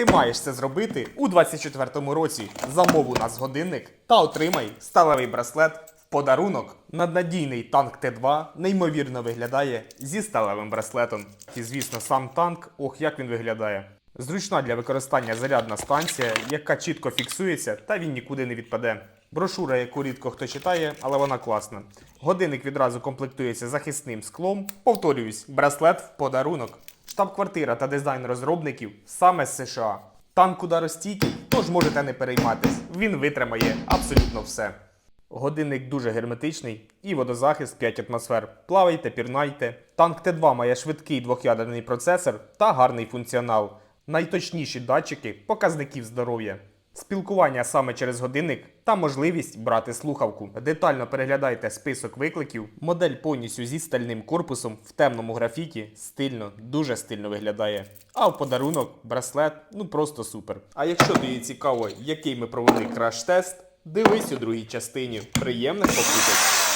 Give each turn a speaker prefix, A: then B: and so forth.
A: Ти маєш це зробити у 24-му році. Замов у нас годинник та отримай сталевий браслет в подарунок. Наднадійний танк Т2 неймовірно виглядає зі сталевим браслетом. І звісно, сам танк, ох, як він виглядає. Зручна для використання зарядна станція, яка чітко фіксується та він нікуди не відпаде. Брошура, яку рідко хто читає, але вона класна. Годинник відразу комплектується захисним склом. Повторююсь, браслет в подарунок. Штаб-квартира та дизайн розробників саме з США. Танк ударостійкий, тож можете не перейматись. Він витримає абсолютно все. Годинник дуже герметичний і водозахист 5 атмосфер. Плавайте, пірнайте. Танк Т2 має швидкий двох'ядерний процесор та гарний функціонал. Найточніші датчики показників здоров'я. Спілкування саме через годинник та можливість брати слухавку. Детально переглядайте список викликів. Модель повністю зі стальним корпусом в темному графіті. Стильно, дуже стильно виглядає. А в подарунок браслет ну просто супер. А якщо тобі цікаво, який ми провели краш-тест, дивись у другій частині. Приємних покупок!